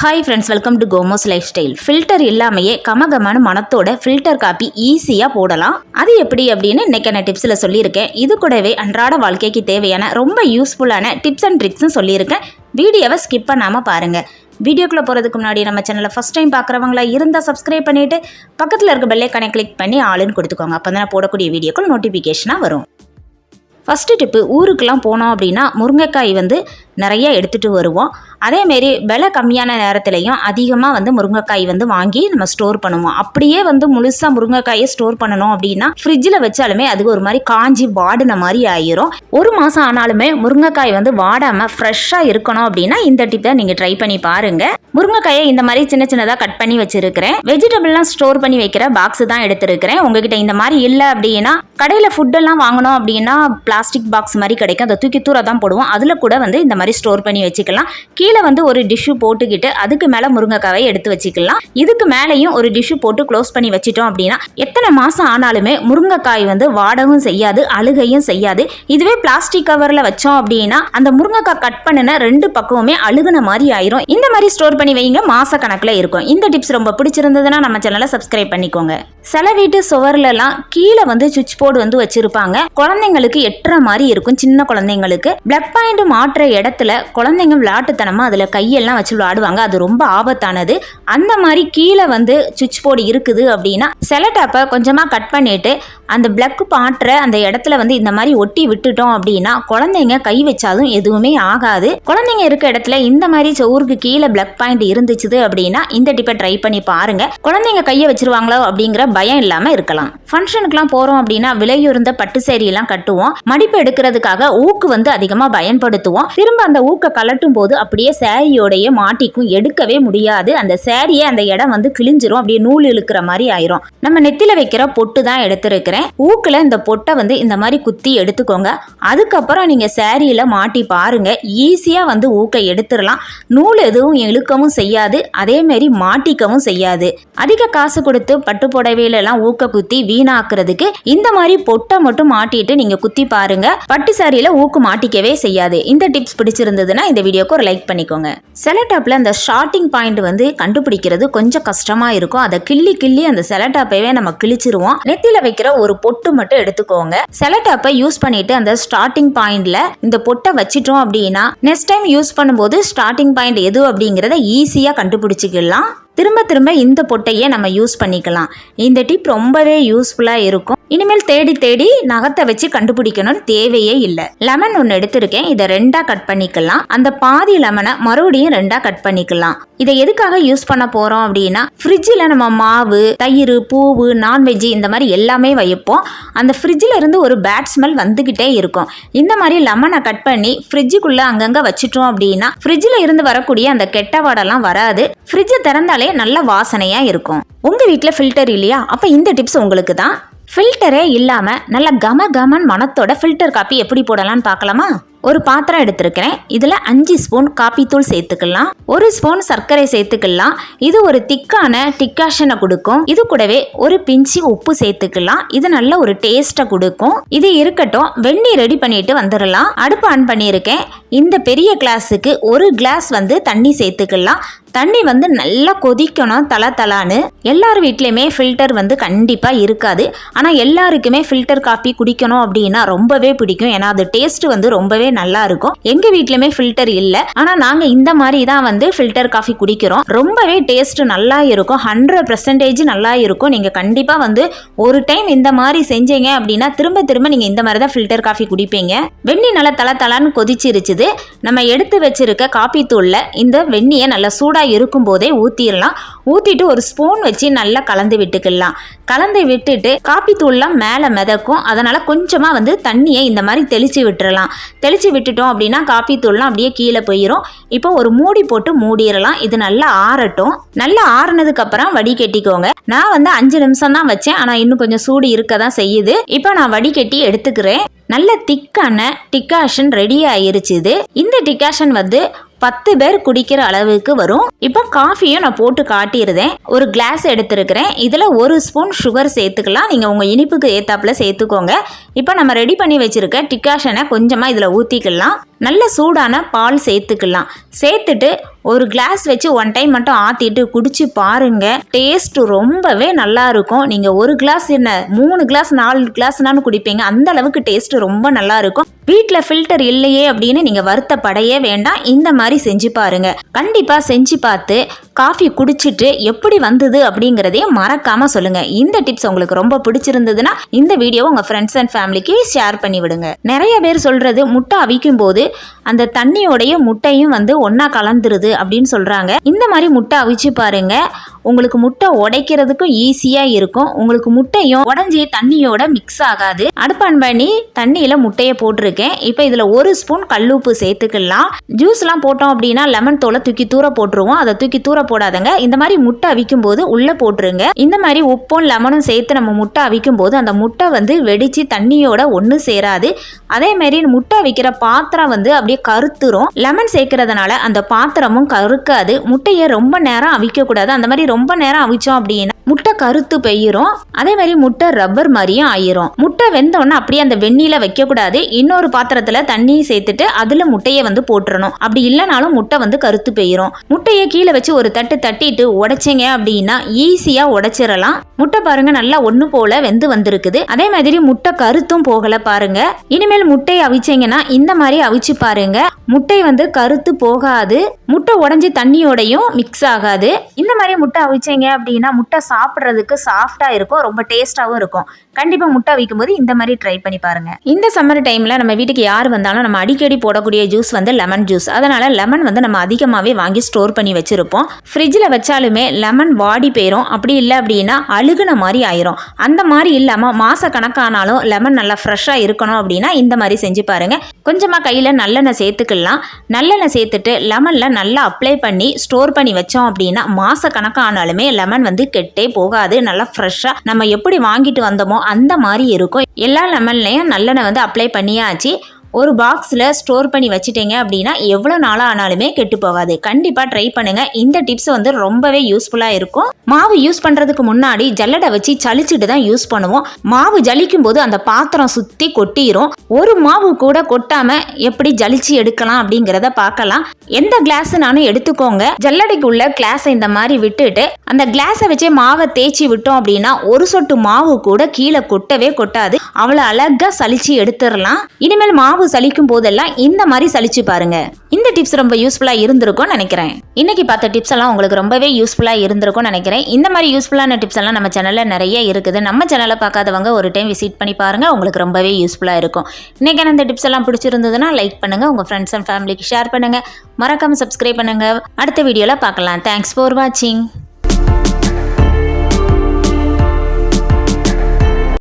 Hi friends welcome to கோமோஸ் life style filter இல்லாமையே கமகமான மனத்தோட ஃபில்டர் காப்பி ஈஸியாக போடலாம். அது எப்படி அப்படின்னு இன்னைக்கான டிப்ஸில் சொல்லியிருக்கேன். இது கூடவே அன்றாட வாழ்க்கைக்கு தேவையான ரொம்ப யூஸ்ஃபுல்லான டிப்ஸ் அண்ட் ட்ரிக்ஸும் சொல்லியிருக்கேன். வீடியோவை ஸ்கிப் பண்ணாமல் பாருங்கள் வீடியோக்குள்ளே போகிறதுக்கு முன்னாடி நம்ம சேனலில் ஃபஸ்ட் டைம் பார்க்குறவங்களா இருந்தால் சப்ஸ்கிரைப் பண்ணிவிட்டு பக்கத்தில் இருக்க பெல்லைக்கானை கிளிக் பண்ணி ஆளுன்னு கொடுத்துக்கோங்க. அப்போ தான் போடக்கூடிய வீடியோக்கள் நோட்டிஃபிகேஷனாக வரும். ஃபஸ்ட்டு டிப்பு ஊருக்கெலாம் போனோம் அப்படின்னா முருங்கைக்காய் வந்து நிறைய எடுத்துகிட்டு வருவோம். அதேமாரி விலை கம்மியான நேரத்துலையும் அதிகமாக வந்து முருங்கைக்காய் வந்து வாங்கி நம்ம ஸ்டோர் பண்ணுவோம். அப்படியே வந்து முழுசாக முருங்கைக்காயை ஸ்டோர் பண்ணணும் அப்படின்னா ஃப்ரிட்ஜில் வச்சாலுமே அது ஒரு மாதிரி காஞ்சி வாடின மாதிரி ஆயிரும். ஒரு மாதம் ஆனாலுமே முருங்கைக்காய் வந்து வாடாமல் ஃப்ரெஷ்ஷாக இருக்கணும் அப்படின்னா இந்த டிப்பை நீங்கள் ட்ரை பண்ணி பாருங்கள் முருங்கைக்காயை இந்த மாதிரி சின்ன சின்னதாக கட் பண்ணி வச்சிருக்கிறேன். வெஜிடபிள்லாம் ஸ்டோர் பண்ணி வைக்கிற பாக்ஸ் தான் எடுத்திருக்கிறேன். உங்ககிட்ட இந்த மாதிரி இல்லை அப்படின்னா கடையில் ஃபுட்டெல்லாம் வாங்கணும் அப்படின்னா பிளாஸ்டிக் பாக்ஸ் மாதிரி கிடைக்கும். அதை தூக்கி தூர தான் போடுவோம். அதில் கூட வந்து இந்த மாதிரி ஸ்டோர் பண்ணி வச்சுக்கலாம். கீழே வந்து ஒரு டிஷ்ஷு போட்டுக்கிட்டு அதுக்கு மேலே முருங்கைக்காவை எடுத்து வச்சுக்கலாம். இதுக்கு மேலேயும் ஒரு டிஷ்ஷு போட்டு க்ளோஸ் பண்ணி வச்சிட்டோம் அப்படின்னா எத்தனை மாதம் ஆனாலுமே முருங்கைக்காய் வந்து வாடவும் செய்யாது அழுகையும் செய்யாது. இதுவே பிளாஸ்டிக் கவரில் வச்சோம் அப்படின்னா அந்த முருங்கைக்காய் கட் பண்ணின ரெண்டு பக்கமுமே அழுகுன மாதிரி ஆயிரும். இந்த மாதிரி ஸ்டோர் பண்ணி வைங்க மாச கணக்கில் இருக்கும். இந்த டிப்ஸ் ரொம்ப பிடிச்சிருந்ததுன்னா நம்ம சேனலை சப்ஸ்கிரைப் பண்ணிக்கோங்க. சில வீட்டு சுவர்லலாம் கீழே வந்து சுவிட்ச் போர்டு வந்து வச்சிருப்பாங்க. குழந்தைங்களுக்கு எட்டுற மாதிரி இருக்கும் சின்ன குழந்தைங்களுக்கு. பிளக் பாயிண்ட் மாற்ற இடத்துல குழந்தைங்க விளையாட்டுத்தனமாக அதில் கையெல்லாம் வச்சு விளையாடுவாங்க. அது ரொம்ப ஆபத்தானது. அந்த மாதிரி கீழே வந்து சுவிட்ச் போர்டு இருக்குது அப்படின்னா செலட்டாப்பை கொஞ்சமாக கட் பண்ணிட்டு அந்த பிளக்கு பாட்டுற அந்த இடத்துல வந்து இந்த மாதிரி ஒட்டி விட்டுட்டோம் அப்படின்னா குழந்தைங்க கை வச்சாலும் எதுவுமே ஆகாது. குழந்தைங்க இருக்க இடத்துல இந்த மாதிரி சோறுக்கு கீழே பிளக் பாயிண்ட் இருந்துச்சு அப்படின்னா இந்த டிப்பை ட்ரை பண்ணி பாருங்க. குழந்தைங்க கையை வச்சிருவாங்களோ அப்படிங்கிற பயம் இல்லாம இருக்கலாம். ஃபங்க்ஷனுக்குலாம் போறோம் அப்படின்னா விலையுறந்த பட்டு சேரியெல்லாம் கட்டுவோம். மடிப்பு எடுக்கிறதுக்காக ஊக்கு வந்து அதிகமாக பயன்படுத்துவோம். திரும்ப அந்த ஊக்க கலட்டும் போது அப்படியே சேரீயோடைய மாட்டிக்கும். எடுக்கவே முடியாது. அந்த சேரியை அந்த இடம் வந்து கிழிஞ்சிரும். அப்படியே நூல் இழுக்கிற மாதிரி ஆயிரும். நம்ம நெத்தில வைக்கிற பொட்டு தான் எடுத்திருக்கிறேன். ஊக்கில் இந்த பொட்டை வந்து இந்த மாதிரி குத்தி எடுத்துக்கோங்க. அதுக்கப்புறம் நீங்கள் சேரீயில் மாட்டி பாருங்க. ஈஸியாக வந்து ஊக்க எடுத்துடலாம். நூல் எதுவும் இழுக்கவும் செய்யாது. அதேமாரி மாட்டிக்கவும் செய்யாது. அதிக காசு கொடுத்து பட்டு புடவையிலலாம் ஊக்க குத்தி வீணாக்குறதுக்கு இந்த மாதிரி பொட்டை மட்டும் மாட்டிட்டு நீங்கள் குத்தி பாருங்க. பட்டு சேரீயில் ஊக்கு மாட்டிக்கவே செய்யாது. இந்த டிப்ஸ் பிடிச்சிருந்ததுன்னா இந்த வீடியோக்கு ஒரு லைக் பண்ணிக்கோங்க. செலட்டாப்பில் அந்த ஷார்ட்டிங் பாயிண்ட் வந்து கண்டுபிடிக்கிறது கொஞ்சம் கஷ்டமாக இருக்கும். அதை கிள்ளி கிள்ளி அந்த செலட்டாப்பையே நம்ம கிழிச்சிருவோம். நெத்தியில் வைக்கிற ஒரு ஒரு பொட்டு மட்டும் எடுத்துக்கோங்க. செலட்டாப்பை யூஸ் பண்ணிட்டு அந்த ஸ்டார்டிங் பாயிண்ட்ல இந்த பொட்டை வச்சிட்டோம் அப்படின்னா நெக்ஸ்ட் டைம் யூஸ் பண்ணும்போது ஸ்டார்டிங் பாயிண்ட் எது அப்படிங்கிறத ஈஸியாக கண்டுபிடிச்சிக்கலாம். திரும்ப திரும்ப இந்த பொட்டையே நம்ம யூஸ் பண்ணிக்கலாம். இந்த டிப் ரொம்பவே யூஸ்ஃபுல்லாக இருக்கும். இனிமேல் தேடி தேடி நகத்தை வச்சு கண்டுபிடிக்கணும்னு தேவையே இல்லை. லெமன் ஒன்று எடுத்திருக்கேன். இதை ரெண்டாக கட் பண்ணிக்கலாம். அந்த பாதி லெமனை மறுபடியும் ரெண்டாக கட் பண்ணிக்கலாம். இதை எதுக்காக யூஸ் பண்ண போகிறோம் அப்படின்னா ஃப்ரிட்ஜில் நம்ம மாவு தயிர் பூவு நான்வெஜ் இந்த மாதிரி எல்லாமே வைப்போம். அந்த ஃப்ரிட்ஜில் இருந்து ஒரு பேட் ஸ்மெல் வந்துக்கிட்டே இருக்கும். இந்த மாதிரி லெமனை கட் பண்ணி ஃப்ரிட்ஜுக்குள்ளே அங்கங்கே வச்சுட்டோம் அப்படின்னா ஃப்ரிட்ஜில் இருந்து வரக்கூடிய அந்த கெட்ட வாடெல்லாம் வராது. ஃப்ரிட்ஜை திறந்தாலே நல்ல வாசனையாக இருக்கும். உங்கள் வீட்டில் ஃபில்டர் இல்லையா? அப்போ இந்த டிப்ஸ் உங்களுக்கு தான் ஃபில்டரே இல்லாமல் நல்ல கம கமன் மனத்தோட ஃபில்டர் காப்பி எப்படி போடலான்னு பார்க்கலாமா? ஒரு பாத்திரம் எடுத்திருக்கிறேன். இதில் அஞ்சு ஸ்பூன் காப்பித்தூள் சேர்த்துக்கலாம். ஒரு ஸ்பூன் சர்க்கரை சேர்த்துக்கலாம். இது ஒரு திக்கான டிக்காஷனை கொடுக்கும். இது கூடவே ஒரு பிஞ்சு உப்பு சேர்த்துக்கலாம். இது நல்ல ஒரு டேஸ்ட்டை கொடுக்கும். இது இருக்கட்டும். வெண்ணி ரெடி பண்ணிட்டு வந்துடலாம். அடுப்பு ஆன் பண்ணியிருக்கேன். இந்த பெரிய கிளாஸுக்கு ஒரு கிளாஸ் வந்து தண்ணி சேர்த்துக்கலாம். தண்ணி வந்து நல்லா கொதிக்கணும் தல தலான்னு. எல்லார் வீட்லேயுமே ஃபில்டர் வந்து கண்டிப்பாக இருக்காது. ஆனால் எல்லாருக்குமே ஃபில்டர் காஃபி குடிக்கணும் அப்படின்னா ரொம்பவே பிடிக்கும். ஏன்னா அது டேஸ்ட் வந்து ரொம்பவே நல்லா இருக்கும். எங்கள் வீட்லேயுமே ஃபில்டர் இல்லை. ஆனால் நாங்கள் இந்த மாதிரி தான் வந்து ஃபில்டர் காஃபி குடிக்கிறோம். ரொம்பவே டேஸ்ட் நல்லா இருக்கும். ஹண்ட்ரட் பர்சன்டேஜ் நல்லா இருக்கும். நீங்கள் கண்டிப்பாக வந்து ஒரு டைம் இந்த மாதிரி செஞ்சீங்க அப்படின்னா திரும்ப திரும்ப நீங்கள் இந்த மாதிரி தான் ஃபில்டர் காஃபி குடிப்பீங்க. வெண்ணி நல்லா தள தலான்னு கொதிச்சிருச்சுது. நம்ம எடுத்து வச்சிருக்க காப்பி தூளில் இந்த வெந்நியை நல்லா சூடாக இருக்கும் போதே ஊற்றிடலாம் ஊற்றிட்டு ஒரு ஸ்பூன் வச்சு நல்லா கலந்து விட்டுக்கலாம். கலந்து விட்டுட்டு காப்பி தூள்லாம் மேலே மிதக்கும். அதனால் கொஞ்சமாக வந்து தண்ணியை இந்த மாதிரி தெளித்து விட்டுறலாம். தெளித்து விட்டுட்டோம் அப்படின்னா காப்பி தூள்லாம் அப்படியே கீழே போயிடும் இப்போ ஒரு மூடி போட்டு மூடிடலாம். இது நல்லா ஆறட்டும். நல்லா ஆறுனதுக்கப்புறம் வடிகட்டிக்கோங்க. நான் வந்து அஞ்சு நிமிஷம் தான் வச்சேன். ஆனால் இன்னும் கொஞ்சம் சூடு இருக்க தான் செய்யுது. இப்போ நான் வடிகட்டி எடுத்துக்கிறேன். நல்ல திக்கான டிக்காஷன் ரெடி ஆயிருச்சு இது. இந்த டிக்காஷன் வந்து பத்து பேர் குடிக்கிற அளவுக்கு வரும். இப்போ காஃபியும் நான் போட்டு காட்டியிருந்தேன். ஒரு கிளாஸ் எடுத்திருக்கிறேன். இதில் ஒரு ஸ்பூன் சுகர் சேர்த்துக்கலாம். நீங்கள் உங்கள் இனிப்புக்கு ஏத்தாப்புல சேர்த்துக்கோங்க. இப்போ நம்ம ரெடி பண்ணி வச்சுருக்க டிகாஷனை கொஞ்சமாக இதில் ஊற்றிக்கலாம் நல்ல சூடான பால் சேர்த்துக்கலாம். சேர்த்துட்டு ஒரு கிளாஸ் வச்சு ஒன் டைம் மட்டும் ஆற்றிட்டு குடிச்சு பாருங்க. டேஸ்ட் ரொம்பவே நல்லா இருக்கும் நீங்கள் ஒரு கிளாஸ் என்ன மூணு கிளாஸ் நாலு கிளாஸ்னாலும் குடிப்பீங்க. அந்த அளவுக்கு டேஸ்ட் ரொம்ப நல்லா இருக்கும் வீட்டில் ஃபில்டர் இல்லையே அப்படின்னு நீங்கள் வருத்தப்படையே வேண்டாம். இந்த மாதிரி செஞ்சு பாருங்க. கண்டிப்பாக செஞ்சு பார்த்து காஃபி குடிச்சிட்டு எப்படி வந்தது அப்படிங்கிறதையும் மறக்காம சொல்லுங்க. இந்த டிப்ஸ் உங்களுக்கு ரொம்ப பிடிச்சிருந்ததுன்னா இந்த வீடியோவை உங்க ஃப்ரெண்ட்ஸ் அண்ட் ஃபேமிலிக்கு ஷேர் பண்ணி விடுங்க. நிறைய பேர் சொல்றது முட்டை அவிக்கும் போது அந்த தண்ணியோடைய முட்டையும் வந்து ஒன்றா கலந்துருது அப்படின்னு சொல்றாங்க. இந்த மாதிரி முட்டை அவிச்சு பாருங்க. உங்களுக்கு முட்டை உடைக்கிறதுக்கும் ஈஸியாக இருக்கும். உங்களுக்கு முட்டையும் உடஞ்சி தண்ணியோட மிக்ஸ் ஆகாது. அடுப்பான் பண்ணி தண்ணியில் முட்டையை போட்டிருக்கேன். இப்போ இதில் ஒரு ஸ்பூன் கல்லுப்பு சேர்த்துக்கலாம். ஜூஸ்லாம் போட்டோம் அப்படின்னா லெமன் தோலை தூக்கி தூர போட்டுருவோம். அதை தூக்கி தூர போடாதங்க. இந்த மாதிரி முட்டை அவிக்கும் போது உள்ளே போட்டுருங்க. இந்த மாதிரி உப்பும் லெமனும் சேர்த்து நம்ம முட்டை அவிக்கும் போது அந்த முட்டை வந்து வெடிச்சு தண்ணியோட ஒன்று சேராது. அதே மாதிரி முட்டை அவிக்கிற பாத்திரம் வந்து அப்படியே கருத்துரும். லெமன் சேர்க்கறதுனால அந்த பாத்திரமும் கருக்காது. முட்டையை ரொம்ப நேரம் அவிக்கக்கூடாது. அந்த மாதிரி ரொம்ப நேரம் அவிச்சோம் அப்படின்னா முட்டை கருத்து பெய்யிரும். அதே மாதிரி முட்டை ரப்பர் மாதிரியும் ஆயிரும். முட்டை வெந்தோடனே அப்படியே அந்த வெந்நில வைக்கக்கூடாது. இன்னொரு பாத்திரத்துல தண்ணியை சேர்த்துட்டு அதுல முட்டையை வந்து போட்டுறணும். அப்படி இல்லைனாலும் முட்டை வந்து கருத்து பெய்யிரும். முட்டையை கீழே வச்சு ஒரு தட்டு தட்டிட்டு உடைச்சிங்க அப்படின்னா ஈஸியா உடைச்சிடலாம். முட்டை பாருங்க நல்லா ஒன்று போல வெந்து வந்திருக்குது. அதே மாதிரி முட்டை கருத்தும் போகல பாருங்க. இனிமேல் முட்டையை அவிச்சிங்கன்னா இந்த மாதிரி அவிச்சு பாருங்க. முட்டை வந்து கருத்து போகாது. முட்டை உடஞ்சி தண்ணியோடையும் மிக்ஸ் ஆகாது. இந்த மாதிரி முட்டை அவிச்சிங்க அப்படின்னா முட்டை சாப்பிட்றதுக்கு சாஃப்டாக இருக்கும் ரொம்ப டேஸ்ட்டாகவும் இருக்கும். கண்டிப்பாக முட்டை வைக்கும்போது இந்த மாதிரி ட்ரை பண்ணி பாருங்கள் இந்த சம்மர் டைமில் நம்ம வீட்டுக்கு யார் வந்தாலும் நம்ம அடிக்கடி போடக்கூடிய ஜூஸ் வந்து லெமன் ஜூஸ் அதனால் லெமன் வந்து நம்ம அதிகமாகவே வாங்கி ஸ்டோர் பண்ணி வச்சுருப்போம். ஃப்ரிட்ஜில் வச்சாலுமே லெமன் வாடி போயிடும் அப்படி இல்லை அப்படின்னா அழுகுன மாதிரி ஆயிரும். அந்த மாதிரி இல்லாமல் மாத கணக்கானாலும் லெமன் நல்லா ஃப்ரெஷ்ஷாக இருக்கணும் அப்படின்னா இந்த மாதிரி செஞ்சு பாருங்கள் கொஞ்சமாக கையில் நல்லெண்ணெய் சேர்த்துக்கலாம். நல்லெண்ணெய் சேர்த்துட்டு லெமனில் நல்லா அப்ளை பண்ணி ஸ்டோர் பண்ணி வச்சோம் அப்படின்னா மாத கணக்கானாலுமே லெமன் வந்து கெட்டே போகாது. நல்லா ஃப்ரெஷ்ஷாக நம்ம எப்படி வாங்கிட்டு வந்தோமோ அந்த மாதிரி இருக்கும். எல்லா லெமன்லேயும் நல்லெண்ணெய் வந்து அப்ளை பண்ணியாச்சு. ஒரு பாக்ஸில் ஸ்டோர் பண்ணி வச்சுட்டீங்க அப்படின்னா எவ்வளோ நாளாக ஆனாலுமே கெட்டு போகாது. கண்டிப்பாக ட்ரை பண்ணுங்கள் இந்த டிப்ஸ் வந்து ரொம்பவே யூஸ்ஃபுல்லாக இருக்கும். மாவு யூஸ் பண்ணுறதுக்கு முன்னாடி ஜல்லடை வச்சு சலிச்சுட்டு தான் யூஸ் பண்ணுவோம். மாவு ஜலிக்கும் போது அந்த பாத்திரம் சுற்றி கொட்டிடும் ஒரு மாவு கூட கொட்டாமல் எப்படி ஜலிச்சு எடுக்கலாம் அப்படிங்கிறத பார்க்கலாம். எந்த கிளாஸ்னாலும் எடுத்துக்கோங்க. ஜல்லடைக்கு உள்ள கிளாஸை இந்த மாதிரி விட்டுட்டு அந்த கிளாஸை வச்சே மாவை தேய்ச்சி விட்டோம் அப்படின்னா ஒரு சொட்டு மாவு கூட கீழே கொட்டவே கொட்டாது. அவ்வளோ அழகாக சளிச்சு எடுத்துடலாம். இனிமேல் மாவு சலிக்கும் போதெல்லாம் இந்த மாதிரி சலிச்சு பாருங்க. இந்த டிப்ஸ் ரொம்ப யூஸ்ஃபுல்லாக இருந்திருக்கும்னு நினைக்கிறேன். இன்னைக்கு பார்த்த டிப்ஸ் எல்லாம் உங்களுக்கு ரொம்பவே யூஸ்ஃபுல்லாக இருந்திருக்கும்னு நினைக்கிறேன். இந்த மாதிரி யூஸ்ஃபுல்லான டிப்ஸ் எல்லாம் நம்ம சேனலில் நிறைய இருக்குது. நம்ம சேனலை பார்க்காதவங்க ஒரு டைம் விசிட் பண்ணி பாருங்கள் உங்களுக்கு ரொம்பவே யூஸ்ஃபுல்லாக இருக்கும். இன்னைக்கு அந்த டிப்ஸ் எல்லாம் பிடிச்சிருந்ததுன்னா லைக் பண்ணுங்கள் உங்கள் ஃப்ரெண்ட்ஸ் அண்ட் ஃபேமிலிக்கு ஷேர் பண்ணுங்கள் மறக்காமல் சப்ஸ்கிரைப் பண்ணுங்கள் அடுத்த வீடியோவில் பார்க்கலாம். தேங்க்ஸ் ஃபார் வாட்சிங்